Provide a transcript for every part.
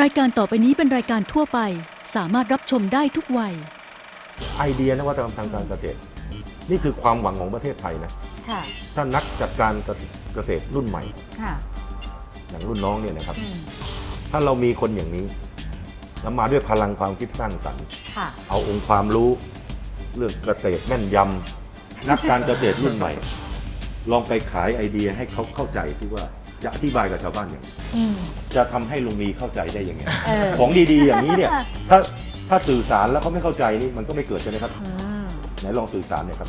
รายการต่อไปนี้เป็นรายการทั่วไป สามารถรับชมได้ทุกวัย ไอเดียนวัตกรรมทางการเกษตร นี่คือความหวังของประเทศไทยนะค่ะถ้านักจัดการเกษตรรุ่นใหม่ ค่ะ อย่างรุ่นน้องเนี่ยนะครับ อืมถ้าเรามีคนอย่างนี้แล้วมาด้วยพลังความคิดสร้างสรรค์ ค่ะ เอาองค์ความรู้ เรื่องเกษตรแม่นยำนักการเกษตรรุ่นใหม่ ลองไปขายไอเดียให้เขาเข้าใจที่ว่า จะอธิบายกับชาวบ้านอย่างไรอืม จะทำให้ลุงมีเข้าใจได้ยังไงเออ ของดีๆ อย่างนี้เนี่ยถ้าถ้าสื่อสารแล้วเขาไม่เข้าใจนี่มันก็ไม่เกิดใช่ไหมครับอืม ไหนลองสื่อสารเนี่ยครับ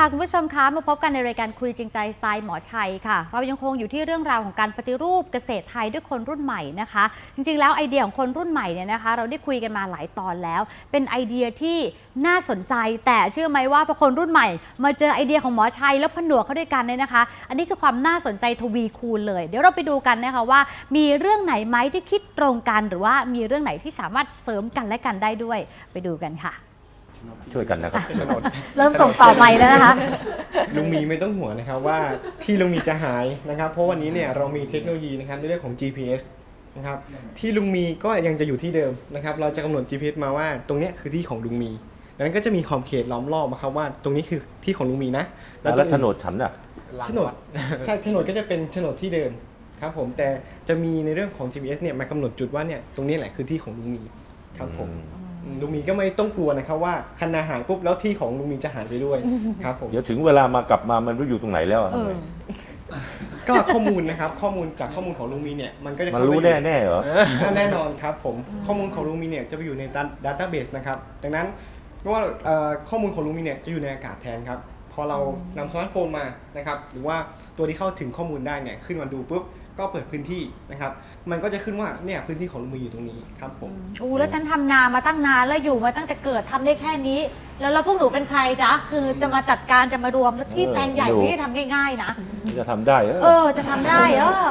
ค่ะ คุณผู้ชมคะมาพบกันในรายการคุยจริงใจสไตล์หมอชัยค่ะ เรายังคงอยู่ที่เรื่องราวของการปฏิรูปเกษตรไทยด้วยคนรุ่นใหม่นะคะ จริงๆ แล้วไอเดียของคนรุ่นใหม่เนี่ยนะคะ เราได้คุยกันมาหลายตอนแล้ว เป็นไอเดียที่น่าสนใจ แต่เชื่อไหมว่าพอคนรุ่นใหม่ มาเจอไอเดียของหมอชัยแล้วผนวกเข้าด้วยกันเนี่ยนะคะ อันนี้คือความน่าสนใจทวีคูณเลย เดี๋ยวเราไปดูกันนะคะว่า มีเรื่องไหนไหมที่คิดตรงกัน หรือว่ามีเรื่องไหนที่สามารถเสริมกันและกันได้ด้วย ไปดูกันค่ะ ช่วยกันนะครับเริ่มส่งต่อไปแล้วนะคะ ลุงมีไม่ต้องห่วงนะครับว่าที่ลุงมีจะหายนะครับ เพราะวันนี้เนี่ยเรามีเทคโนโลยีนะครับในเรื่องของ GPS นะครับที่ลุงมีก็ยังจะอยู่ที่เดิมนะครับ เราจะกำหนด GPS มาว่าตรงเนี้ยคือที่ของลุงมีดังนั้นก็จะมีขอบเขตล้อมรอบนะครับว่าตรงนี้คือที่ของลุงมีนะแล้วตรงโฉนดฉันอะ โฉนดใช่โฉนดก็จะเป็นโฉนดที่เดิมครับผมแต่จะมีในเรื่องของ GPS เนี่ยมากำหนดจุดว่าเนี่ยตรงนี้แหละคือที่ของลุงมีครับผม อืม ลุงมีก็ไม่ต้องกลัวนะครับว่าคันนาหายปุ๊บแล้วที่ของลุงมีจะหายไปด้วยครับผมเดี๋ยวถึงเวลามากลับมามันรู้อยู่ตรงไหนแล้วอะเอทำไงอก็ข้อมูลนะครับข้อมูลจากข้อมูลของลุงมีเนี่ยมันก็จะมันเข้าไปรู้อยู่ แน่แน่ๆเหรออ่าแน่นอนครับผมข้อมูลของลุงมีเนี่ยจะไปอยู่ในดัตต้าเบสนะครับ ดังนั้นไม่ว่าเอ่อข้อมูลของลุงมีเนี่ยจะอยู่ในอากาศแทนครับ พอเรานำสมาร์ทโฟนมานะครับหรือว่าตัวที่เข้าถึงข้อมูลได้เนี่ยขึ้นมาดูปุ๊บก็เปิดพื้นที่นะครับ มันก็จะขึ้นว่าเนี่ยพื้นที่ของลุงมีอยู่ตรงนี้ครับผมอู้แล้วฉันทำนามาตั้งนานแล้วอยู่มาตั้งแต่เกิดทำได้แค่นี้ แล้วเราพวกหนูเป็นใครจ๊ะคือจะมาจัดการจะมารวมแล้วที่เออแปลงใหญ่ดูไม่ได้ทำง่ายๆนะจะทำได้เหรเอออจะทำได้เออ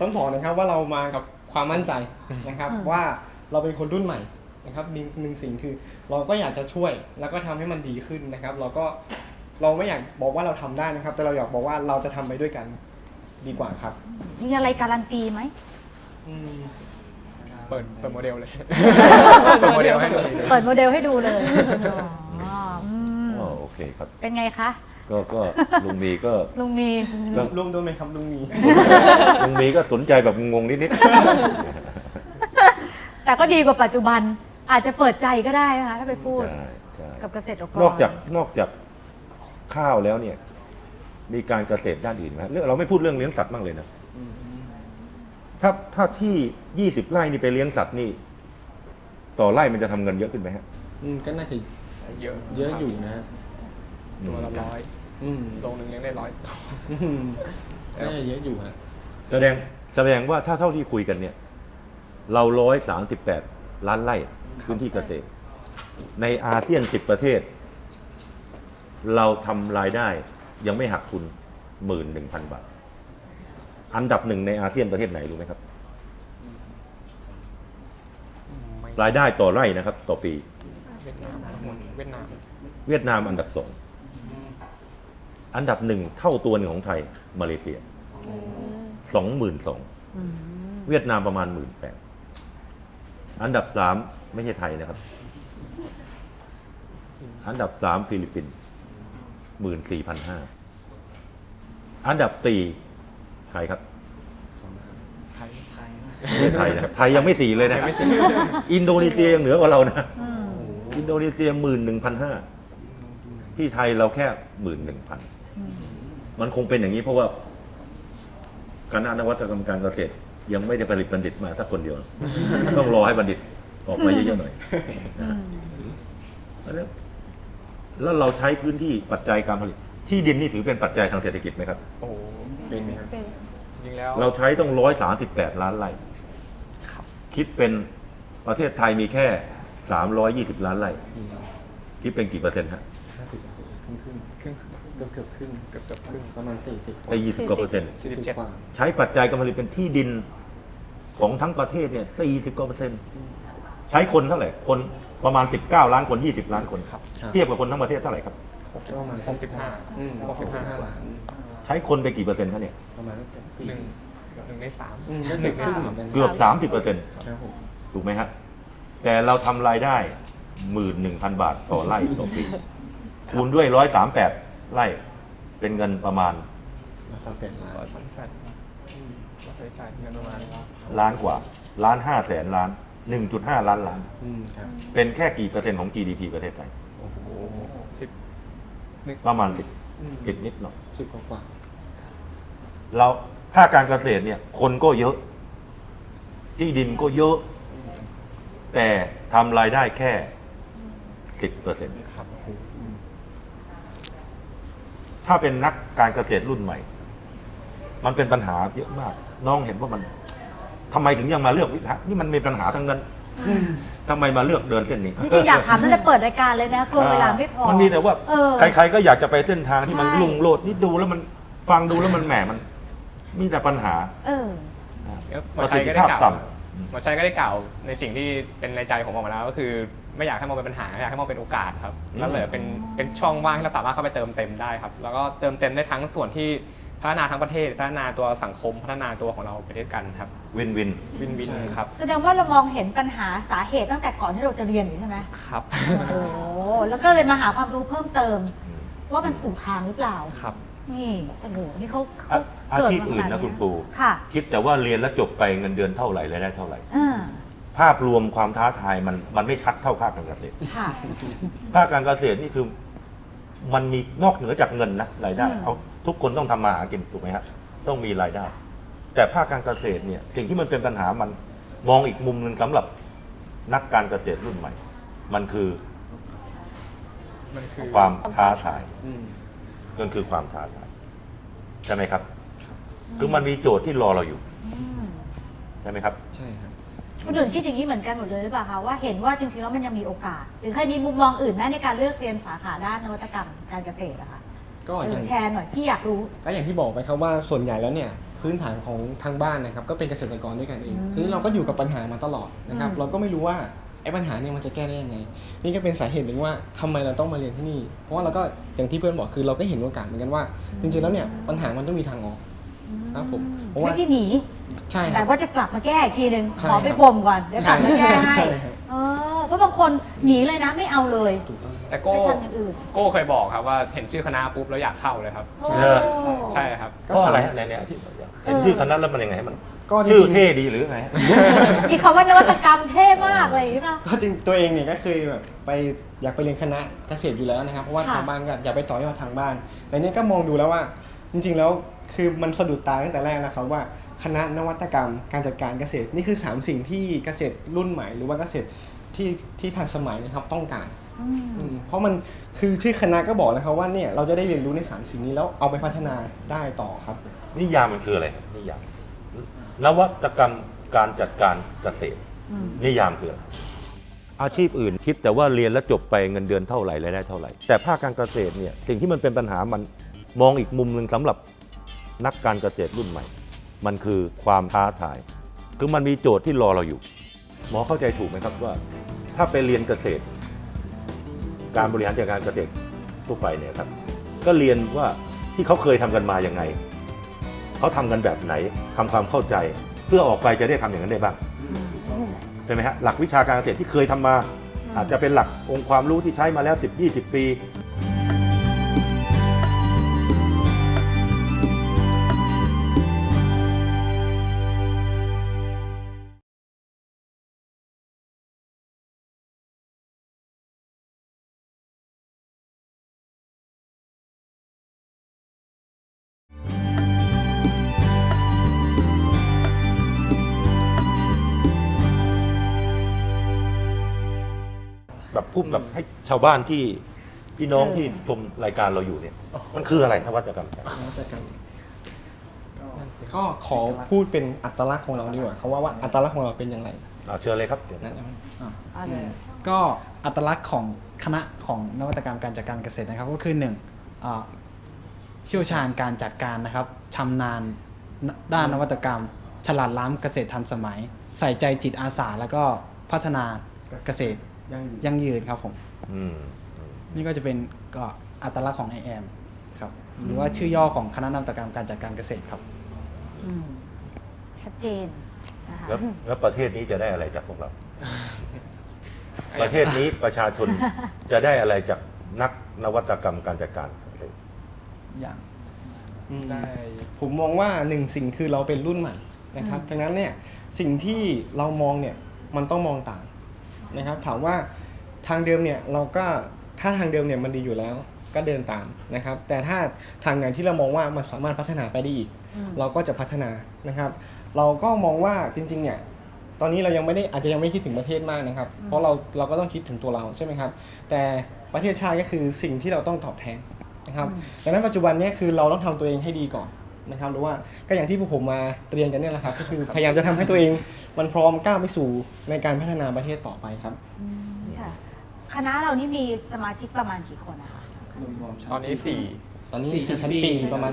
ต้องบอกนะครับว่าเรามากับความมั่นใจนะครับอืมว่าเราเป็นคนรุ่นใหม่นะครับหนึ่งหนึ่งสิ่งคือเราก็อยากจะช่วยแล้วก็ทำให้มันดีขึ้นนะครับ เราก็ เราไม่อยากบอกว่าเราทำได้นะครับ แต่เราอยากบอกว่าเราจะทำไปด้วยกันดีกว่าครับมีอะไรการันตีไหม อืมเปิดเปิดโมเดลเลย เปิดโมเดลให้ดูเลย เปิดโมเดลให้ดูเลยอ๋ออืมอ๋อโอเคครับ เป็นไงคะ ก็ก็ลุงมีก็ ลุงมีก็ร่วมด้วยไหมครับลุงมี ลุงมีก็สนใจแบบงงๆนิดแต่ก็ดีกว่าปัจจุบัน อาจจะเปิดใจก็ได้นะคะถ้าไปๆพูดใช่ใช่กับเกษตรกรนอกจากนอกจาก ข้าวแล้วเนี่ย มีการเกษตรด้านอื่นไหมเรื่องเราไม่พูดเรื่องเลี้ยงสัตว์บ้างเลยนะถ้าถ้าที่ยี่สิบไร่นี่ไปเลี้ยงสัตว์นี่ ต่อไร่มันจะทำเงินเยอะขึ้นไหมฮะ อืมก็น่าจะเยอะเยอะอยู่นะฮะตัวละร้อยอืมตรงหนึ่งยังได้ร้อยตัวอืมก็น่าจะเยอะอยู่ฮะแสดงแสดงว่าถ้าเท่าที่คุยกันเนี่ย เราร้อยสามสิบแปดล้านไร่พื้นที่เกษตร ในอาเซียนสิบประเทศ เราทำรายได้ยังไม่หักทุนหมื่นหนึ่งพันบาท อันดับหนึ่งในอาเซียนประเทศไหนรู้ไหมครับไม่รายได้ต่อไร่นะครับ ต่อปี เวียดนามหมดเวียดนามเวียดนามอันดับสอง อันดับหนึ่งเท่าตัวหนึ่งของไทย มาเลเซีย สองหมื่นสอง เวียดนามประมาณหมื่นแปด อันดับสามไม่ใช่ไทยนะครับ อันดับสามฟิลิปปินส์ หมื่นสี่พันห้าอันดับสี่ไทยครับไทยไทยไม่ใช่ไทยนะไทยยังไม่สี่เลยนะยังไม่สี่อินโดนีเซียยังเหนือกว่าเรานะ อืมอินโดนีเซียหมื่นหนึ่งพันห้าที่ไทยเราแค่หมื่นหนึ่งพันมันคงเป็นอย่างนี้เพราะว่าคณะนวัตกรรมการเกษตร ยังไม่ได้ผลิตบัณฑิตมาสักคนเดียว ต้องรอให้บัณฑิตออกมาเยอะๆหน่อยนะฮะแล้ว แล้วเราใช้พื้นที่ปัจจัยการผลิต ที่ดินนี่ถือเป็นปัจจัยทางเศรษฐกิจไหมครับ โอ้โหเป็นไหมครับจริงๆแล้วเราใช้ต้องร้อยสาสิบแปดล้านไร่ครับคิดเป็นประเทศไทยมีแค่สามร้อยยี่สิบล้านไร่คิดเป็นกี่เปอร์เซ็นต์ฮะห้าสิบครึ่งครึ่งครึ่งเกือบเกือบครึ่งเกือบเกือบครึ่งประมาณสี่สิบใช่ยี่สิบกว่าเปอร์เซ็นต์สี่สิบเจ็ดกว่าใช้ปัจจัยการผลิตเป็นที่ดินของทั้งประเทศเนี่ย40กว่าเปอร์เซ็นต์ ใช้คนเท่าไหร่คนประมาณ 19 ล้านคน 20 ล้านคนครับ ครับ เทียบกับคนทั้งประเทศเท่าไหร่ครับหกก็ประมาณหกสิบห้าอืมหกสิบห้าล้านใช้คนไปกี่เปอร์เซ็นต์คะเนี่ยประมาณสี่หนึ่งหนึ่งในสาม อืมหก็นึ่เกืองบในครึ่งสาเหมืมอนกันเกือบ 30เปอร์เซ็นต์ครับผมถูกไหมฮะแต่เราทำรายได้11,000บาทต่อไร่ต่อปีคูณด้วย138ไร่เป็นเงินประมาณมาสามแปดล้านร้อยสามสิบแปดอืมเราใช้จ่ายเงินประมาณล้านกว่าล้าน5แสนล้าน 1.5 ล้านล้าน อืมครับเป็นแค่กี่เปอร์เซ็นต์ของ GDP ประเทศไทย โอ้โหสิบหนึ่งประมาณอืม10ผิดนิดหน่อย สิบกว่ากว่าเราภาคการเกษตรเนี่ย คนก็เยอะ ที่ดินก็เยอะ แต่ทำรายได้แค่สิบเปอร์เซ็นต์ครับถ้าเป็นนักการเกษตรรุ่นใหม่ มันเป็นปัญหาเยอะมาก น้องเห็นว่ามัน ทำไมถึงยังมาเลือกวิถีนี่มันมีปัญหาทั้งนั้นทำไมมาเลือกเดินเส้นนี้จริงๆอยากถามตั้งแต่เปิดรายการเลยนะกลัวเวลาไม่พอ มันมีแต่ว่าเออใครๆก็อยากจะไปเส้นทางที่มันใช่ ลุ่งโลดนี่ดูแล้วมันฟังดูแล้วมันแหมมัน มีแต่ปัญหาเออแล้วหมปอระชัสิยทก็ธิได้ภาพกล่าวต่ หมอชัยก็ได้กล่าวในสิ่งที่เป็นในใจผมออกมาแล้ว ก็คือไม่อยากให้มองเป็นปัญหาอยากให้มองเป็นโอกาสครับแล้วเหลือเป็นเป็นช่องว่างที่เราสามารถเข้าไปเติมเต็มได้ครับ แล้วก็เติมเต็มได้ทั้งส่วนที่ พัฒนาทั้งประเทศ พัฒนาตัวสังคม พัฒนาตัวของเราไปด้วยกันครับ วินวิน วินวินใช่ครับ แสดงว่าเรามองเห็นปัญหาสาเหตุตั้งแต่ก่อนที่เราจะเรียนอยู่ใช่ไหมครับ โอ้โหแล้วก็เลยมาหาความรู้เพิ่มเติม ว่ามันถูกทางหรือเปล่า ครับ นี่โอ้โหนี่เขาอาเขาอาเกิดชีพมาอื่นขนานะดคุณเนี้ยปูค่ะคิดแต่ว่าเรียนแล้วจบไปเงินเดือนเท่าไหร่รายได้เท่าไหร่ อ่าภาพรวมความท้าทายมันมันไม่ชัดเท่าภาคการเกษตร ค่ะ ภาคการเกษตรนี่คือ มันมีนอกเหนือจากเงินนะรายได้อืม เอาทุกคนต้องทำมาหากินถูกไหมฮะต้องมีรายได้ แต่ภาคการเกษตรเนี่ยสิ่งที่มันเป็นปัญหามันมองอีกมุมหนึ่งสำหรับนักการเกษตรรุ่นใหม่ มันคือมันคือความท้าทาย อืมมันคือความท้าทายใช่ไหมครับ คือมันมีโจทย์ที่รอเราอยู่อืม ใช่ไหมครับ ใช่ครับ คนอื่นคิดอย่างนี้เหมือนกันหมดเลยหรือเปล่าคะว่าเห็นว่าจริงๆแล้วมันยังมีโอกาส หรือเคยมีมุมมองอื่นไหมในการเลือกเรียนสาขาด้านนวัตกรรมการเกษตรอะคะก็เอออย่างแชร์หน่อยพี่อยากรู้ ก็อย่างที่บอกไปครับว่าส่วนใหญ่แล้วเนี่ยพื้นฐานของทางบ้านนะครับก็เป็นเกษตรกรด้วยกันเองอืมทีนี้เราก็อยู่กับปัญหามาตลอดนะครับอืม เราก็ไม่รู้ว่าไอ้ปัญหาเนี่ยมันจะแก้ได้ยังไง นี่ก็เป็นสาเหตุหนึ่งว่าทำไมเราต้องมาเรียนที่นี่ เพราะว่าเราก็อย่างที่เพื่อนบอกคือเราก็เห็นโอกาสเหมือนกันว่า จริงๆแล้วเนี่ยปัญหามันต้องมีทางออก ครับผมเพราะว่า ไม่ใช่หนี ใช่คแต่รับว่าจะกลับมาแก้อีกทีหนึ่งใช่ขอไปครับบ่มก่อนเดี๋ยวกลับมาแก้ให้ใช่ครับ เออเพราะบางคนหนีเลยนะไม่เอาเลยถูกต้อง แต่โก้ไปทำอย่างอื่นโก้เคยบอกครับว่าเห็นชื่อคณะปุ๊บแล้วอยากเข้าเลยครับโอ้เออใช่ครับ ก็เพราะอะไรสามารถฮะในเนี่ยที่เห็นชื่อคณะแล้วมันยังไงฮะมันก็จชื่อริงๆเท่ดีหรือไงฮะ มีคำว่านวัตกรรมเท่มากเลยใช่ไหมก็จริงตัวเองเนี่ยก็เคยแบบไปอยากไปเรียนคณะเกษตรอยู่แล้วนะครับ เพราะว่าค่ะ ทางบ้านก็อยากไปต่อยอดทางบ้านแต่เนี่ยก็มองดูแล้วว่า จริงๆแล้วคือมันสะดุดตาตั้งแต่แรกแล้วครับว่า คณะนวัตกรรม การจัดการเกษตร นี่คือ 3 สิ่งที่เกษตรรุ่นใหม่ หรือว่าเกษตรที่ที่ทันสมัยนะครับต้องการอืมอืมเพราะมันคือชื่อคณะก็บอกแล้วครับว่าเนี่ยเราจะได้เรียนรู้ใน 3 สิ่งนี้แล้วเอาไปพัฒนาได้ต่อครับนิยามมันคืออะไรครับนิยามนวัตกรรมการจัดการเกษตรอืมนิยามคืออะไรอาชีพอื่นคิดแต่ว่าเรียนแล้วจบไปเงินเดือนเท่าไหร่รายได้เท่าไหร่ แต่ภาคการเกษตรเนี่ยสิ่งที่มันเป็นปัญหามันมองอีกมุมหนึ่งสำหรับนักการเกษตรรุ่นใหม่ มันคือความท้าทาย คือมันมีโจทย์ที่รอเราอยู่ หมอเข้าใจถูกไหมครับว่า ถ้าไปเรียนเกษตร การบริหารจัดการเกษตรทั่วไปเนี่ยครับ ก็เรียนว่าที่เขาเคยทำกันมาอย่างไง เขาทำกันแบบไหนทำความเข้าใจ เพื่อออกไปจะได้ทำอย่างนั้นได้บ้างใช่ไหมฮะหลักวิชาการเกษตรที่เคยทำมา อาจจะเป็นหลักองค์ความรู้ที่ใช้มาแล้ว 10-20 ปี แบบพูดแบบให้ชาวบ้านที่พี่น้องเออที่ชมรายการเราอยู่เนี่ย มันคืออะไรนวัตกรรม นวัตกรรมก็ขอพูดเป็นอัตลักษณ์ของเราดีกว่าเขาว่าว่าอัตลักษณ์ของเราเป็นอย่างไรอ่าเชิญเลยครับเชิญนั่นเองเอาเลย ก็อัตลักษณ์ของคณะของนวัตกรรมการจัดการเกษตรนะครับ ก็คือหนึ่งอ่าเชี่ยวชาญการจัดการนะครับชำนาญด้านนวัตกรรม ฉลาดล้ำเกษตรทันสมัย ใส่ใจจิตอาสาแล้วก็พัฒนาเกษตร ยังอยู่ยั่งยืนครับผมอืมนี่ก็จะเป็นก็อัตลักษณ์ของ i อ m ครับ หรือว่าชื่อย่อของคณะนวัตกรรมการจัดการเกษตรครับอืมชัดเจนนะคะแล้วแล้วประเทศนี้จะได้อะไรจากพวกเรา ประเทศนี้ประชาชนจะได้อะไรจากนักนวัตกรรมการจัดการเกษตรอย่างอืมได้ผมมองว่าหนึ่งสิ่งคือเราเป็นรุ่นใหม่นะครับดังนั้นเนี่ยสิ่งที่เรามองเนี่ยมันต้องมองต่าง นะครับถามว่าทางเดิมเนี่ยเราก็ถ้าทางเดิมเนี่ยมันดีอยู่แล้วก็เดินตามนะครับแต่ถ้าทางไหนที่เรามองว่ามันสามารถพัฒนาไปได้อีกอืมเราก็จะพัฒนานะครับ เราก็มองว่าจริงๆเนี่ยตอนนี้เรายังไม่ได้อาจจะยังไม่คิดถึงประเทศมากนะครับ เพราะเราเราก็ต้องคิดถึงตัวเราใช่ไหมครับ แต่ประเทศชาติก็คือสิ่งที่เราต้องตอบแทนนะครับดังนั้นปัจจุบันเนี่ยคือเราต้องทำตัวเองให้ดีก่อนนะครับหรือว่าก็อย่างที่พวกผมมาเรียนกันเนี่ยแหละครับก็คือพยายามจะทำให้ตัวเอง มันพร้อมก้าวไปสู่ในการพัฒนาประเทศต่อไปครับอืมค่ะ คณะเรานี่มีสมาชิกประมาณกี่คนนะคะตอนนี้สี่ตอนนี้สี่ชั้นปีประมาณ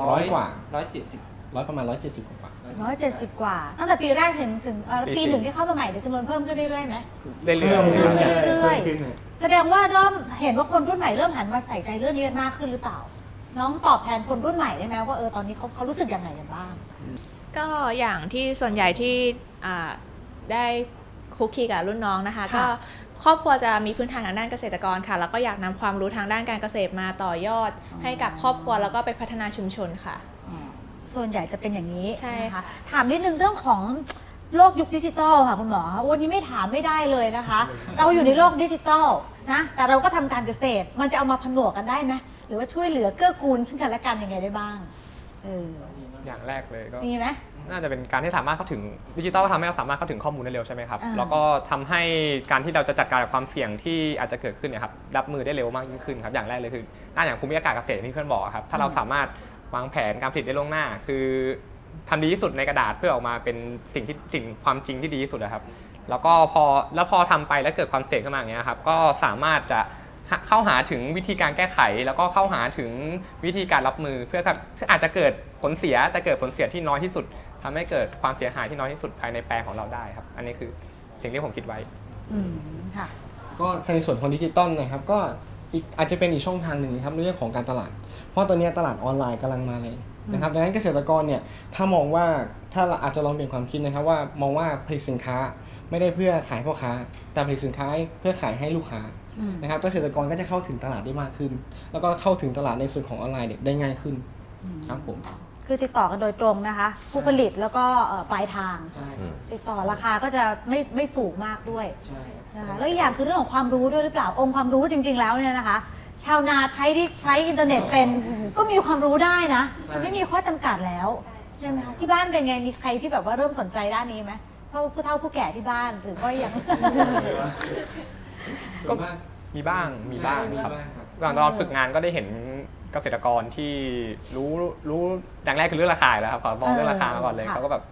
ร้อยกว่าร้อยเจ็ดสิบร้อยประมาณร้อยเจ็ดสิบกว่าร้อยเจ็ดสิบกว่าตั้งแต่ปีแรกถึงถึงเอ่อปีหนึ่งที่เข้ามาใหม่เดี๋ยวจำนวนเพิ่มขึ้นเรื่อยๆไหม เรื่อยเพิ่มขึ้นๆเนี่ยเรื่เพิ่อยมๆขึ้นเนี่ยแสดงว่าเริ่มเห็นว่าคนรุ่นใหม่เริ่มหันมาใส่ใจเรื่องนี้กันมากขึ้นหรือเปล่า น้องตอบแทนคนรุ่นใหม่ได้ไหมว่าเออตอนนี้เขาเขารู้สึกยังไงกันบ้าง ก็อย่างที่ส่วนใหญ่ที่อ่า ได้คุกคีกับรุ่นน้องนะคะค่ะก็ครอบครัวจะมีพื้นฐานทางด้านเกษตรกรค่ะ แล้วก็อยากนำความรู้ทางด้านการเกษตรมาต่อยอด ให้กับครอบครัวแล้วก็ไปพัฒนาชุมชนค่ะอ๋อส่วนใหญ่จะเป็นอย่างนี้ใช่นะคะถามนิดนึงเรื่องของโลกยุคดิจิตอลค่ะคุณหมอวันนี้ไม่ถามไม่ได้เลยนะคะ เราอยู่ในโลกดิจิตอลนะแต่เราก็ทำการเกษตร มันจะเอามาผนวกกันได้ไหมหรือว่าช่วยเหลือเกื้อกูลซึ่งกันและกันยังไงได้บ้างเอออย่างแรกเลยก็มีไหม น่าจะเป็นการที่สามารถเข้าถึงดิจิตอลทำให้เราสามารถเข้าถึงข้อมูลได้เร็วใช่ไหมครับ อ่า แล้วก็ทำให้การที่เราจะจัดการกับความเสี่ยงที่อาจจะเกิดขึ้นเนี่ยครับรับมือได้เร็วมากยิ่งขึ้นครับอย่างแรกเลยคือด้านอย่างภูมิอากาศเกษตรที่เพื่อนบอกอะครับถ้าเราสามารถวางแผนการผลิตได้ล่วงหน้า คือทำดีที่สุดในกระดาษเพื่อออกมาเป็นสิ่งที่สิ่งความจริงที่ดีที่สุดนะครับแล้วก็พอแล้วพอทำไปแล้วเกิดความเสี่ยงขึ้นมาอย่างเงี้ยครับก็สามารถจะหาเข้าหาถึงวิธีการแก้ไข แล้วก็เข้าหาถึงวิธีการรับมือเพื่อครับอาจจะเกิดผลเสียแต่เกิดผลเสียที่น้อยที่สุด ทำให้เกิดความเสียหายที่น้อยที่สุดภายในแปลงของเราได้ครับ อันนี้คือสิ่งที่ผมคิดไว้อืมค่ะก็ในส่วนของดิจิตอลนะครับก็อีกอาจจะเป็นอีกช่องทางหนึ่งนะครับในเรื่องของการตลาด เพราะตอนนี้ตลาดออนไลน์กำลังมาแรงนะครับดังนั้นเกษตรกรเนี่ยถ้ามองว่าถ้าเราอาจจะลองเปลี่ยนความคิดนะครับว่ามองว่าผลิตสินค้าไม่ได้เพื่อขายพ่อค้า แต่ผลิตสินค้าเพื่อขายให้ลูกค้าอืมนะครับเกษตรกรก็จะเข้าถึงตลาดได้มากขึ้น แล้วก็เข้าถึงตลาดในส่วนของออนไลน์เนี่ยได้ง่ายขึ้นครับผม คือติดต่อกันโดยตรงนะคะ ผู้ผลิตแล้วก็เอ่อปลายทาง ใช่อืม ติดต่อราคาก็จะไม่ไม่สูงมากด้วยใช่นะคะแล้วอีกอย่างคือเรื่องของความรู้ด้วยหรือเปล่าองค์ความรู้จริง ๆ แล้วเนี่ยนะคะ ชาวนาใช้ที่ใช้อินเทอร์เน็ตเป็น ก็มีความรู้ได้นะมันไม่มีข้อจำกัดแล้วใช่ไหมคะที่บ้านเป็นไงมีใครที่แบบว่าเริ่มสนใจด้านนี้ไหมเท่าผู้เฒ่าผู้แก่ที่บ้านหรือก็ยัง ส่วนมากมีบ้างมีบ้างใช่มีครับบ้างครับก่อนตอนฝึกงานก็ได้เห็น เกษตรกรที่รู้รู้อย่างแรกคือเรื่องราคาอยู่แล้วครับขอมองเรื่องราคามาก่อนเลยค่ะ เขาก็แบบ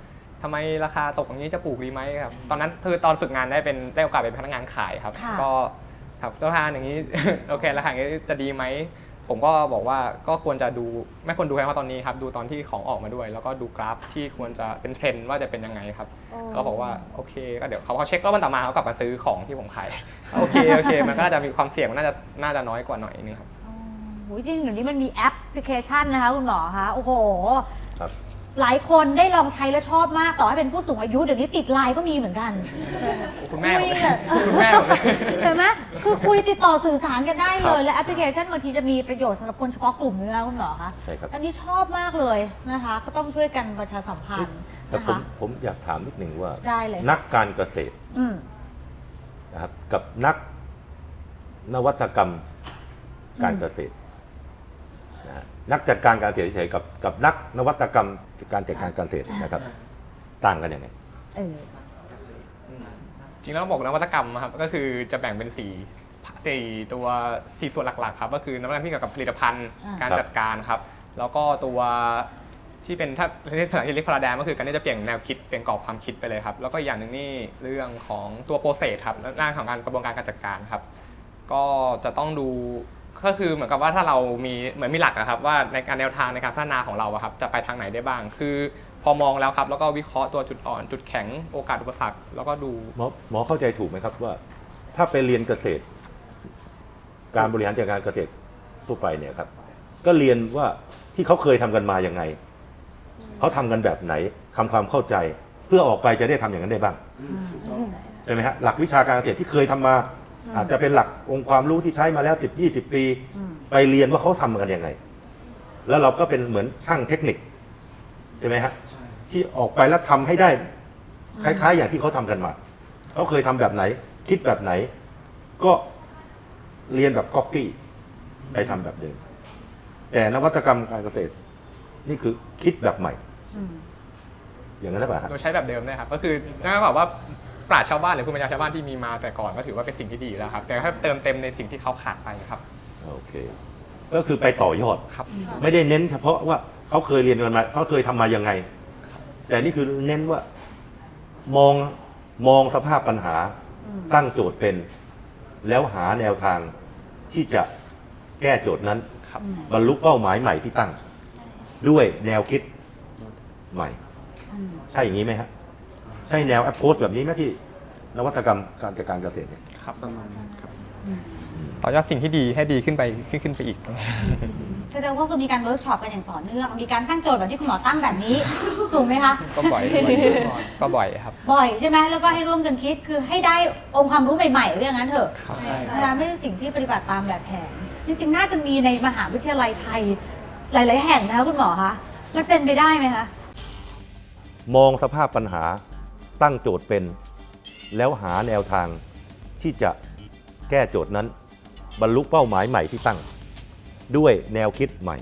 ทำไมราคาตกอย่างนี้จะปลูกดีไหมครับ ตอนนั้นคือตอนฝึกงานได้เป็นได้โอกาสเป็นพนักงานขายครับ ค่ะ ก็ครับเจ้าทานอย่างนี้ โอเคราคาอย่างนี้จะดีไหมผมก็บอกว่าก็ควรจะดูไม่ควรดูแค่ว่าตอนนี้ครับดูตอนที่ของออกมาด้วย แล้วก็ดูกราฟที่ควรจะเป็นเทรนด์ว่าจะเป็นยังไงครับก็บอกว่าโอเคก็เดี๋ยวเขาพอเช็คแล้ววันต่อมาเขากลับมาซื้อของที่ผมขาย โอเคโอเค มันก็จะมีความเสี่ยงมันน่าจะน่าจะน้อยกว่าหน่อยนึงครับ โอ้ยจริงๆเดี๋ยวนี้มันมีแอปพลิเคชันนะคะคุณหมอคะโอ้โห ครับ หลายคนได้ลองใช้แล้วชอบมากต่อให้เป็นผู้สูงอายุเดี๋ยวนี้ติดไลน์ก็มีเหมือนกันคุณแม่ผมคุยอะคุณแม่ผมเลย เห็นไหมคือคุยติดต่อสื่อสารกันได้เลครัยบและแอปพลิเคชันบางทีจะมีประโยชน์สำหรับคนเฉพาะกลุ่มด้วยนะคุณหมอคะใช่ครับ อันนี้ชอบมากเลยนะคะ ก็ต้องช่วยกันประชาสัมพันธ์แต่นะผมคะ ผมอยากถามนิดหนึ่งว่า ได้เลย นักการเกษตรอืม นะครับกับนักนวัตกรรมการเกษตร นะฮะนักจัดการการเกษตรเฉยๆกับกับนักนวัตกรรมการจัดการการเกษตรนะครับ ต่างกันยังไงเออจริงแล้วบอกนวัตกรรมครับก็คือจะแบ่งเป็นสี่สี่ตัวสี่ส่วนหลักๆ ครับ ก็คือนวัตกรรมที่เกี่ยวกับผลิตภัณฑ์อ่าการครับจัดการครับ แล้วก็ตัวที่เป็นถ้าที่ภาษาอังกฤษเรียกพาราไดมก็คือการที่จะเปลี่ยนแนวคิดเปลี่ยนกรอบความคิดไปเลยครับ แล้วก็อีกอย่างหนึ่งนี่เรื่องของตัวโปรเซสครับด้านของการกระบวนการการจัดการครับ ก็จะต้องดู ก็คือเหมือนกับว่าถ้าเรามีเหมือนมีหลักอะครับว่าในการแนวทางในการพัฒนาของเราอะครับจะไปทางไหนได้บ้าง คือพอมองแล้วครับ แล้วก็วิเคราะห์ตัวจุดอ่อน จุดแข็งโอกาสอุปสรรคแล้วก็ดูหมอหมอเข้าใจถูกไหมครับว่า ถ้าไปเรียนเกษตร การบริหารจัดการเกษตรทั่วไปเนี่ยครับ ก็เรียนว่าที่เขาเคยทำกันมาอย่างไงเขาทำกันแบบไหนทำความเข้าใจ เพื่อออกไปจะได้ทำอย่างนั้นได้บ้างใช่ไหมฮะหลักวิชาการเกษตรที่เคยทำมา อาจจะเป็นหลักองค์ความรู้ที่ใช้มาแล้วสิบยี่สิบปีอืมไปเรียนว่าเขาทำกันยังไง แล้วเราก็เป็นเหมือนช่างเทคนิคใช่ไหมฮะที่ออกไปแล้วทำให้ได้ คล้ายๆ อย่างที่เขาทำกันมาเขาเคยทำแบบไหน คิดแบบไหน ก็เรียนแบบก๊อปปี้ไปทำแบบเดิมแต่นวัตกรรมการเกษตร นี่คือคิดแบบใหม่อืมอย่างนั้นหรือเปล่าฮะโดยใช้แบบเดิมนะครับ ก็คือนั่นก็แบบว่า ปราชญ์ชาวบ้านหรือภูมิปัญญาชาวบ้านที่มีมาแต่ก่อนก็ถือว่าเป็นสิ่งที่ดีอยู่แล้วครับ แต่ถ้าเติมเต็มในสิ่งที่เขาขาดไปครับ โอเค ก็คือไปต่อยอด ครับ ไม่ได้เน้นเฉพาะว่าเขาเคยเรียนกันมาเขาเคยทำมายังไง แต่นี่คือเน้นว่า มองมองสภาพปัญหา อืม ตั้งโจทย์เป็น แล้วหาแนวทางที่จะแก้โจทย์นั้น ครับ บรรลุเป้าหมายใหม่ที่ตั้ง ด้วยแนวคิดใหม่ อืม ใช่อย่างนี้ไหมฮะ ใช่แนวแอปโพสแบบนี้ไหมที่นวัตกรรมการจัดการเกษตรเนี่ยครับประมาณนั้นครับต่อยอดสิ่งที่ดีให้ดีขึ้นไปขึ้นขึ้นไปอีก แสดงว่าคือมีการเวิร์กช็อปกันอย่างต่อเนื่อง มีการตั้งโจทย์แบบที่คุณหมอตั้งแบบนี้ ถูกไหมคะ ก็บ่อย ก็บ่อยครับ บ่อยใช่ไหมแล้วก็ให้ร่วมกันคิดคือให้ได้องค์ความรู้ใหม่ๆเรื่องนั้นเถอะครับนะคะไม่ใช่สิ่งที่ปฏิบัติตามแบบแผน จริงๆ น่าจะมีในมหาวิทยาลัยไทยหลาย ๆ แห่งนะคะคุณหมอคะ มันเป็นไปได้ไหมคะ มองสภาพปัญหา ตั้งโจทย์เป็น แล้วหาแนวทางที่จะแก้โจทย์นั้น บรรลุเป้าหมายใหม่ที่ตั้ง ด้วยแนวคิดใหม่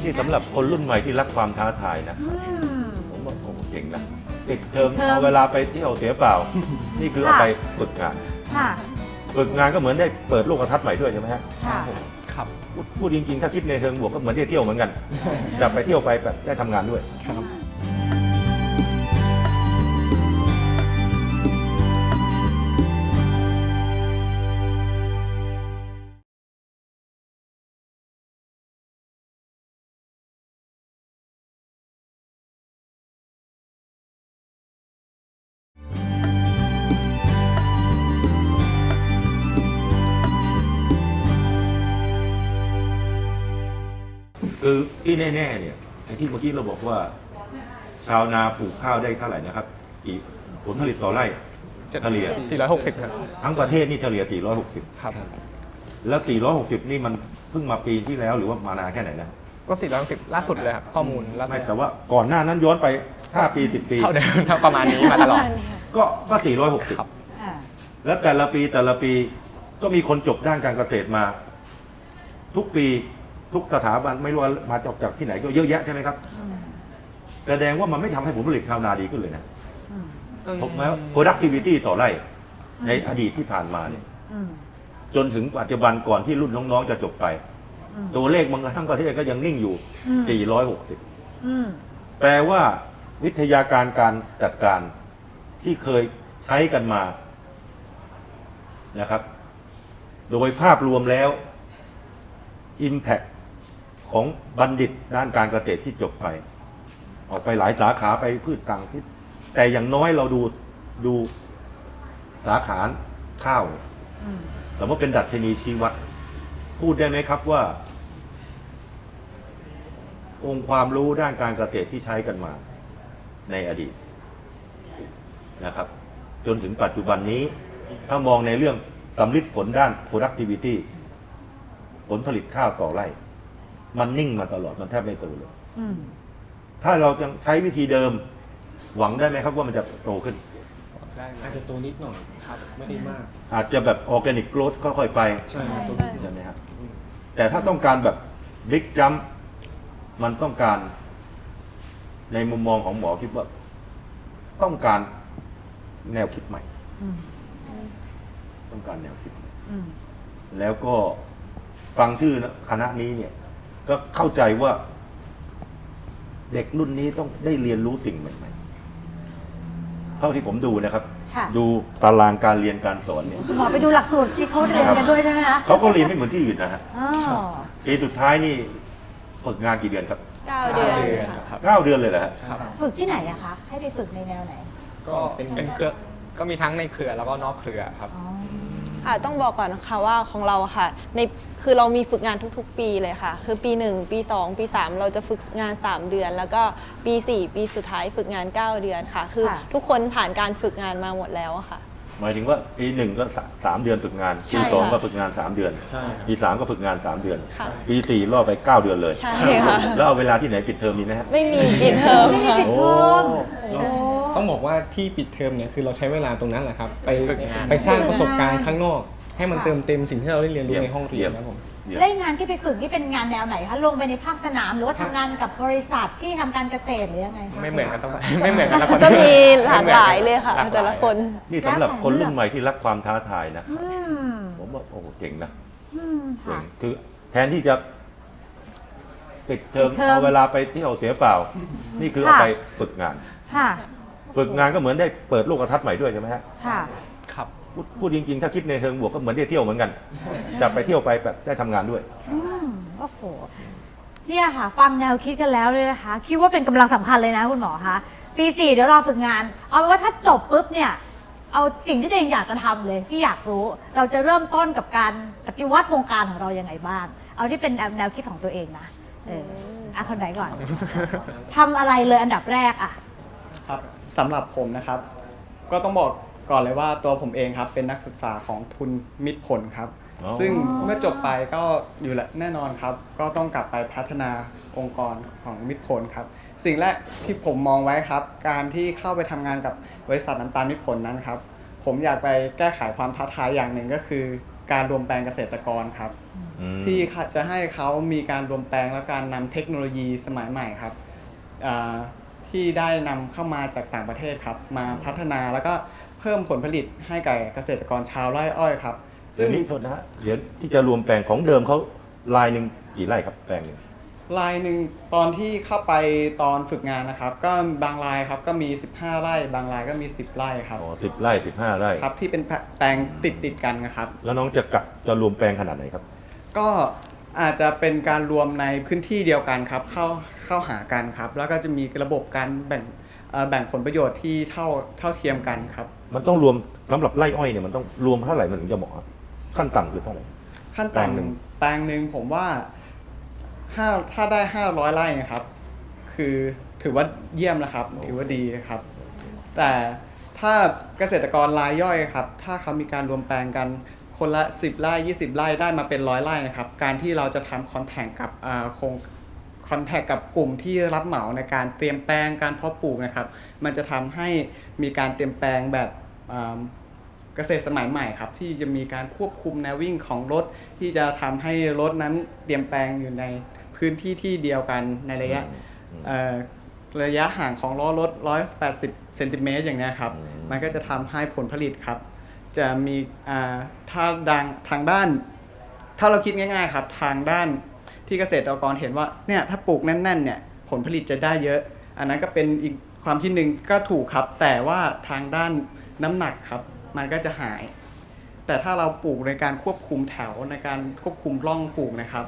ที่สำหรับคนรุ่นใหม่ที่รักความท้าทายนะอืมผมว่าโอ้โหเก่งนะติดเทอมเทอมเอาเวลาไปเที่ยวเสียเปล่า นี่คือเอาค่ะไปฝึกงานค่ะฝึกงานก็เหมือนได้เปิดโลกทัศน์ใหม่ด้วยใช่ไหมฮะค่ะครับพูดพูดจริงๆ ถ้าคิดในเชิงบวกก็เหมือนได้เที่ยวเหมือนกันแต่ไปเที่ยวไปแบบได้ทำงานด้วยคือ ที่แน่ๆเนี่ยไอ้ที่เมื่อกี้เราบอกว่า ชาวนาปลูกข้าวได้เท่าไหร่นะครับกี่ผลผลิตต่อไร่ เฉลี่ย 460ครับทั้งประเทศนี่เฉลี่ย 460 ครับ แล้ว 460 นี่มันเพิ่งมาปีที่แล้วหรือว่ามานานแค่ไหนนะก็ 460 ล่าสุดเลยครับข้อมูลล่าสุไม่ดแต่ว่าก่อนหน้านั้นย้อนไป 5 ปี 10 ปี เท่าเดิมเท่าประมาณนี้มาตลอด ก็ก็ครับ460อ่าแล้วแต่ละปีแต่ละปีก็มีคนจบด้านการเกษตรมา ทุกปี ทุกสถาบันไม่รู้ว่ามาจากจากที่ไหนก็เยอะแยะใช่ไหมครับอืมแสดงว่ามันไม่ทำให้ผลผลิตชาวนาดีขึ้นเลยนะอืมผมว่า productivity ต่อไร่ ในอดีตที่ผ่านมาเนี่ยอืมจนถึงปัจจุบันก่อนที่รุ่นน้องๆจะจบไปอืมตัวเลขบางทั้งประเทศก็ยังนิ่งอยู่อืม460อืมแปลว่าวิทยาการการจัดการที่เคยใช้กันมานะครับ โดยภาพรวมแล้ว Impact ของบัณฑิตด้านการเกษตรที่จบไป ออกไปหลายสาขาไปพืชต่างที่แต่อย่างน้อยเราดูดูสาขาข้าวเนี่ยอืมสมมติเป็นดัชนีชี้วัด พูดได้ไหมครับว่า องค์ความรู้ด้านการเกษตรที่ใช้กันมา ในอดีตนะครับ จนถึงปัจจุบันนี้ ถ้ามองในเรื่องสำลิดผลด้าน productivity ผลผลิตข้าวต่อไร่ มันนิ่งมาตลอดมันแทบไม่โตเลยอืมถ้าเรายังใช้วิธีเดิม หวังได้ไหมครับว่ามันจะโตขึ้น ได้ไหมอาจจะตัวนิดหน่อยครับไม่ได้มาก อาจจะแบบออร์แกนิกโกรธค่อยๆไปใช่ครับตัวใช่นิดใช่ไหมครับแต่ถ้าต้องการแบบบิ๊กจัมมันต้องการ ในมุมมองของหมอคิดว่าต้องการแนวคิดใหม่ อืมต้องการแนวคิดใหม่ อืม แล้วก็ฟังชื่อนะคณะนี้เนี่ย ก็เข้าใจว่า เด็กรุ่นนี้ต้องได้เรียนรู้สิ่งใหม่ๆเท่าที่ผมดูนะครับ ค่ะ ดูตารางการเรียนการสอนเนี่ยคุณหมอไปดูหลักสูตรที่เขาเรียนกันด้วยใช่ไหมคะเขาก็เรียนไม่เหมือนที่อื่นนะฮะอ๋อปีสุดท้ายนี่ฝึกงานกี่เดือนครับเก้าเดือนเดือนค่ะ ครับ เก้าเดือนเลยเหรอฮะครับ ฝึกที่ไหนอะคะ ให้ไปฝึกในแนวไหน ก็เป็นเครือก็มีทั้งในเครือแล้วก็นอกเครือครับ อ๋อ ค่ะต้องบอกก่อนนะคะว่าของเราอะค่ะในคือเรามีฝึกงานทุกๆ ปีเลยค่ะ คือปี 1 ปี 2 ปี 3 เราจะฝึกงาน 3 เดือน แล้วก็ปี 4 ปีสุดท้ายฝึกงาน 9 เดือนค่ะ คือค่ะ ทุกคนผ่านการฝึกงานมาหมดแล้วอะค่ะ หมายถึงว่าปีหนึ่งก็สาสามเดือนฝึกงานใช่ปีสองค่ะก็ฝึกงานสามเดือนใช่ครับ ปีสามก็ฝึกงานสามเดือนค่ะ ปีสี่ล่อไปเก้าเดือนเลย ใช่ค่ะ แล้วเอาเวลาที่ไหนปิดเทอมมีไหมฮะ ไม่มีปิดเทอมไม่มีค่ะปิดเทอมโอ้โอ้ ต้องบอกว่าที่ปิดเทอมเนี่ยคือเราใช้เวลาตรงนั้นแหละครับ ไปฝึกงาน ไปสร้างประสบการณ์ข้างนอก ให้มันค่ะเติมเต็มสิ่งที่เราได้เรียนรู้ในห้องเรียนครับผมเดี๋ยวเล่นงานที่ไปฝึกนี่เป็นงานแนวไหนคะลงไปในภาคสนามหรือว่าทำงานกับบริษัทที่ทำการเกษตรหรือยังไงคะไม่เหมือนกันต้องไม่เหมือนกันละคนก็มีหลากหลายเลยค่ะหากหายแต่ละคนนี่สำหรับคนรุ่นใหม่ที่รักความท้าทายนะอืมผมว่าโอ้โหเจ๋งนะอืมเจ๋ค่ะงคือแทนที่จะปิดเทอมปิดเทอมเอาเวลาไปเที่ยวเสียเปล่า นี่คือค่ะเอาไปฝึกงานค่ะฝึกงานก็เหมือนได้เปิดโลกทัศน์ใหม่ด้วยใช่ไหมฮะค่ะครับ พูดพูดจริงๆ ถ้าคิดในเชิงบวกก็เหมือนได้เที่ยวเหมือนกัน จะไปเที่ยวไปแบบได้ทำงานด้วย อืมโอ้โห เนี่ยค่ะ ฟังแนวคิดกันแล้วเลยนะคะ คิดว่าเป็นกำลังสำคัญเลยนะคุณหมอคะ ปีสี่เดี๋ยวรอฝึกงาน เอาเป็นว่าถ้าจบปุ๊บเนี่ย เอาสิ่งที่ตัวเองอยากจะทำเลยพี่อยากรู้ เราจะเริ่มต้นกับการปฏิวัติวงการของเรายังไงบ้าง เอาที่เป็นแนวแนวคิดของตัวเองนะ เอออะคนไหนก่อน ทำอะไรเลยอันดับแรกอะ ครับสำหรับผมนะครับ ก็ต้องบอก ก่อนเลยว่าตัวผมเองครับเป็นนักศึกษาของทุนมิตรผลครับ อ๋อ ซึ่งเมื่อจบไปก็อยู่และแน่นอนครับ ก็ต้องกลับไปพัฒนาองค์กรของมิตรผลครับ สิ่งแรกที่ผมมองไว้ครับ การที่เข้าไปทำงานกับบริษัทน้ำตาลมิตรผลนั้นครับ ผมอยากไปแก้ไขความท้าทายอย่างหนึ่งก็คือ การรวมแปลงเกษตรกรครับ อืม ที่จะให้เขามีการรวมแปลงและการนำเทคโนโลยีสมัยใหม่ครับอ่าที่ได้นำเข้ามาจากต่างประเทศครับ มาพัฒนาแล้วก็เพิ่มผลผลิตให้กับเกษตรกรชาวไร่อ้อยครับ ซึ่ซึ่งงนี้โทษนะฮะเดี๋ยวที่จะรวมแปลงของเดิมเขาลายหนึ่งกี่ไร่ครับแปลงหนึ่งลายหนึ่งตอนที่เข้าไปตอนฝึกงานนะครับ ก็บางลายครับก็มี 15 ไร่ บางลายก็มี 10 ไร่ครับอ๋อสิบไร่สิบห้าไร่ครับที่เป็นแปลงติดติดๆกันนะครับ แล้วน้องจะกะจะรวมแปลงขนาดไหนครับ ก็อาจจะเป็นการรวมในพื้นที่เดียวกันครับ เข้าเข้าหากันครับ แล้วก็จะมีระบบการแบ่งเอ่อแบ่งผลประโยชน์ที่เท่าเท่าเทียมกันครับ มันต้องรวมสำหรับไร่อ้อยเนี่ยมันต้องรวมเท่าไหร่มันถึงจะเหมาะครับขั้นต่ำคือเท่าไหร่ ขั้นแปลงหนึ่ง ต่ำแปลงหนึ่งผมว่าห้าถ้าได้500ไร่นะครับ คือถือว่าเยี่ยมแล้วครับ ถือว่าดีนะครับ แต่ถ้าเกษตรกรรายย่อยครับ ถ้าเขามีการรวมแปลงกันคนละ 10ไร่20ไร่ได้มาเป็นร้อยไร่นะครับ การที่เราจะทำคอนแทคกับอ่าโครง คอนแทคกับกลุ่มที่รับเหมาในการเตรียมแปลงการเพาะปลูกนะครับ มันจะทำให้มีการเตรียมแปลงแบบอ่าเกษตรสมัยใหม่ครับ ที่จะมีการควบคุมแนววิ่งของรถ ที่จะทำให้รถนั้นเตรียมแปลงอยู่ในพื้นที่ที่เดียวกันในระยะอืมเอ่อระยะห่างของล้อรถ 180 เซนติเมตรอย่างนี้ยครับอืมมันก็จะทำให้ผลผลิตครับ จะมีอ่าถ้าดังทางด้าน ถ้าเราคิดง่าย ๆ ครับ ทางด้าน ที่เกษตรกรเห็นว่าเนี่ยถ้าปลูกแน่นๆเนี่ยผลผลิตจะได้เยอะ อันนั้นก็เป็นอีกความคิดหนึ่งก็ถูกครับ แต่ว่าทางด้านน้ำหนักครับ มันก็จะหาย แต่ถ้าเราปลูกในการควบคุมแถวในการควบคุมร่องปลูกนะครับ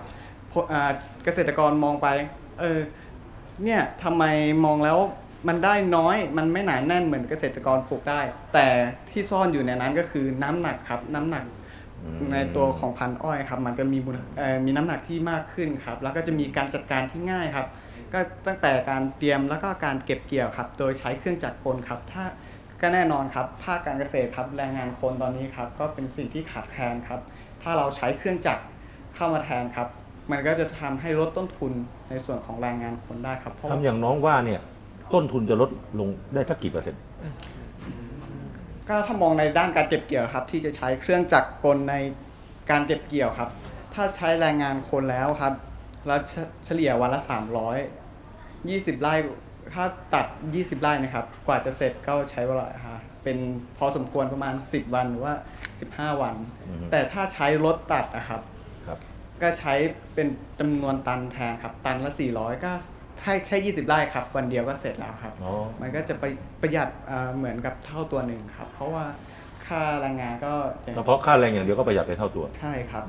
เกษตรกรมองไปเออเนี่ยทำไมมองแล้วมันได้น้อยมันไม่หนาแน่นเหมือนเกษตรกรปลูกได้ แต่ที่ซ่อนอยู่ในนั้นก็คือน้ำหนักครับน้ำหนัก ในตัวของพันธุ์อ้อยครับ มันก็มีมูลเอ่อมีน้ำหนักที่มากขึ้นครับ แล้วก็จะมีการจัดการที่ง่ายครับ ก็ตั้งแต่การเตรียมแล้วก็การเก็บเกี่ยวครับ โดยใช้เครื่องจักรกลครับ ถ้าก็แน่นอนครับ ภาคการเกษตรครับแรงงานคนตอนนี้ครับ ก็เป็นสิ่งที่ขาดแคลนครับ ถ้าเราใช้เครื่องจักรเข้ามาแทนครับ มันก็จะทำให้ลดต้นทุนในส่วนของแรงงานคนได้ครับเพราะทำอย่างน้องว่าเนี่ยต้นทุนจะลดลงได้สักกี่เปอร์เซ็นต์ ก็ถ้ามองในด้านการเก็บเกี่ยวครับ ที่จะใช้เครื่องจักรกลในการเก็บเกี่ยวครับ ถ้าใช้แรงงานคนแล้วครับ แล้วเฉเฉลี่ยวันละ 300 20 ไร่ถ้าตัด 20 ไร่นะครับ กว่าจะเสร็จก็ใช้เวลาค่ะเป็นพอสมควรประมาณ 10 วันหรือว่า 15 วันอือฮึแต่ถ้าใช้รถตัดนะครับครับ ก็ใช้เป็นจำนวนตันแทนครับ ตันละ 400ก็ แค่แค่20ไร่ครับ วันเดียวก็เสร็จแล้วครับ อ๋อ มันก็จะไปประหยัดเอ่อเหมือนกับเท่าตัวหนึ่งครับ เพราะว่าค่าแรงงานก็ยังเฉพาะค่าแรงอย่างเดียวก็ประหยัดไปเท่าตัว ใช่ครับ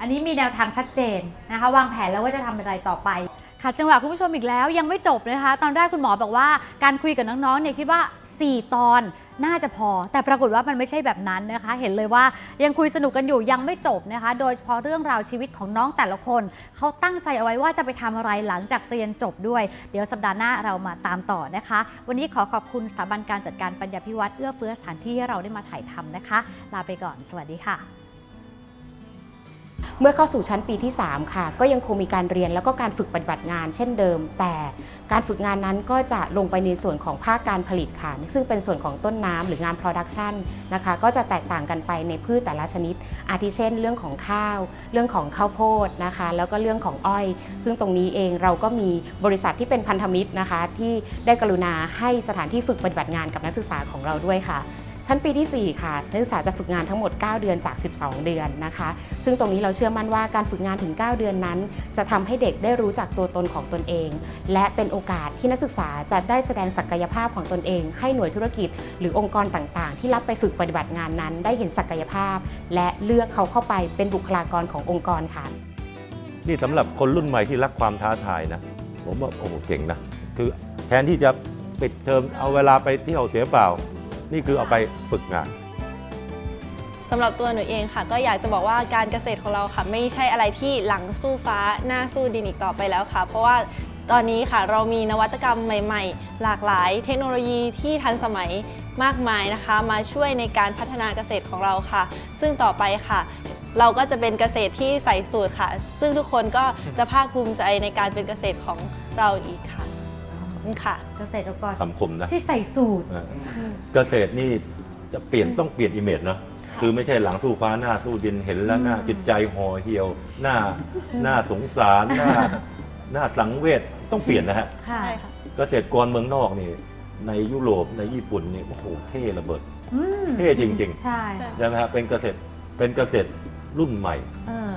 อันนี้มีแนวทางชัดเจนนะคะ วางแผนแล้วว่าจะทำอะไรต่อไป ค่ะจังหวะคุณผู้ชมอีกแล้วยังไม่จบนะคะ ตอนแรกคุณหมอบอกว่าการคุยกับน้องๆเนี่ยคิดว่า 4 ตอน น่าจะพอ แต่ปรากฏว่ามันไม่ใช่แบบนั้นนะคะ เห็นเลยว่ายังคุยสนุกกันอยู่ยังไม่จบนะคะ โดยเฉพาะเรื่องราวชีวิตของน้องแต่ละคน เขาตั้งใจเอาไว้ว่าจะไปทำอะไรหลังจากเรียนจบด้วย เดี๋ยวสัปดาห์หน้าเรามาตามต่อนะคะ วันนี้ขอขอบคุณสถาบันการจัดการปัญญาพิวัตรเอื้อเฟื้อสถานที่ให้เราได้มาถ่ายทำนะคะ ลาไปก่อน สวัสดีค่ะ เมื่อเข้าสู่ชั้นปีที่ 3 ค่ะ ก็ยังคงมีการเรียนแล้วก็การฝึกปฏิบัติงาน เช่นเดิม แต่ การฝึกงานนั้นก็จะลงไปในส่วนของภาคการผลิตค่ะ ซึ่งเป็นส่วนของต้นน้ำหรืองาน production นะคะ ก็จะแตกต่างกันไปในพืชแต่ละชนิด อาทิเช่น เรื่องของข้าว เรื่องของข้าวโพดนะคะ แล้วก็เรื่องของอ้อย ซึ่งตรงนี้เองเราก็มีบริษัทที่เป็นพันธมิตรนะคะ ที่ได้กรุณาให้สถานที่ฝึกปฏิบัติงานกับนักศึกษาของเราด้วยค่ะ ชั้นปีที่ 4 ค่ะ นักศึกษาจะฝึกงานทั้งหมด 9 เดือนจาก 12 เดือนนะคะ ซึ่งตรงนี้เราเชื่อมั่นว่าการฝึกงานถึง 9 เดือนนั้น จะทำให้เด็กได้รู้จักตัวตนของตนเอง และเป็นโอกาสที่นักศึกษาจะได้แสดงศักยภาพของตนเอง ให้หน่วยธุรกิจ หรือองค์กรต่างๆ ที่รับไปฝึกปฏิบัติงานนั้น ได้เห็นศักยภาพ และเลือกเขาเข้าไปเป็นบุคลากรขององค์กรค่ะ นี่สำหรับคนรุ่นใหม่ที่รักความท้าทายนะผมว่าโอ้โหเก่งนะคือแทนที่จะปิดเทอมเอาเวลาไปเที่ยวเสียเปล่า นี่คือเอาไปฝึกงานสำหรับตัวหนูเองค่ะ ก็อยากจะบอกว่าการเกษตรของเราค่ะ ไม่ใช่อะไรที่หลังสู้ฟ้าหน้าสู้ดินอีกต่อไปแล้วค่ะ เพราะว่าตอนนี้ค่ะเรามีนวัตกรรมใหม่ ๆ หลากหลาย เทคโนโลยีที่ทันสมัยมากมายนะคะ มาช่วยในการพัฒนาเกษตรของเราค่ะ ซึ่งต่อไปค่ะ เราก็จะเป็นเกษตรที่ใส่สูตรค่ะ ซึ่งทุกคนก็จะภาคภูมิใจในการเป็นเกษตรของเราอีกค่ะ คุณค่ะ เกษตรกรคำคมนะที่ใส่สูตรเออเกษตรนี่จะเปลี่ยนต้องเปลี่ยนอิเมจนะคือไม่ใช่หลังสู้ฟ้าหน้าสู้ดินเห็นแล้วหน้าจิตใจห่อเหี่ยว หน้าหน้าสงสารหน้าหน้าสังเวชต้องเปลี่ยนนะฮะ ค่ะใช่ค่ะ เกษตรกรเมืองนอกนี่ ในยุโรปในญี่ปุ่นนี่โอ้โหเท่ระเบิดอืมเท่จริงใช่ๆใช่ไหมฮะเป็นเกษตรเป็นเกษตรรุ่นใหม่ เออ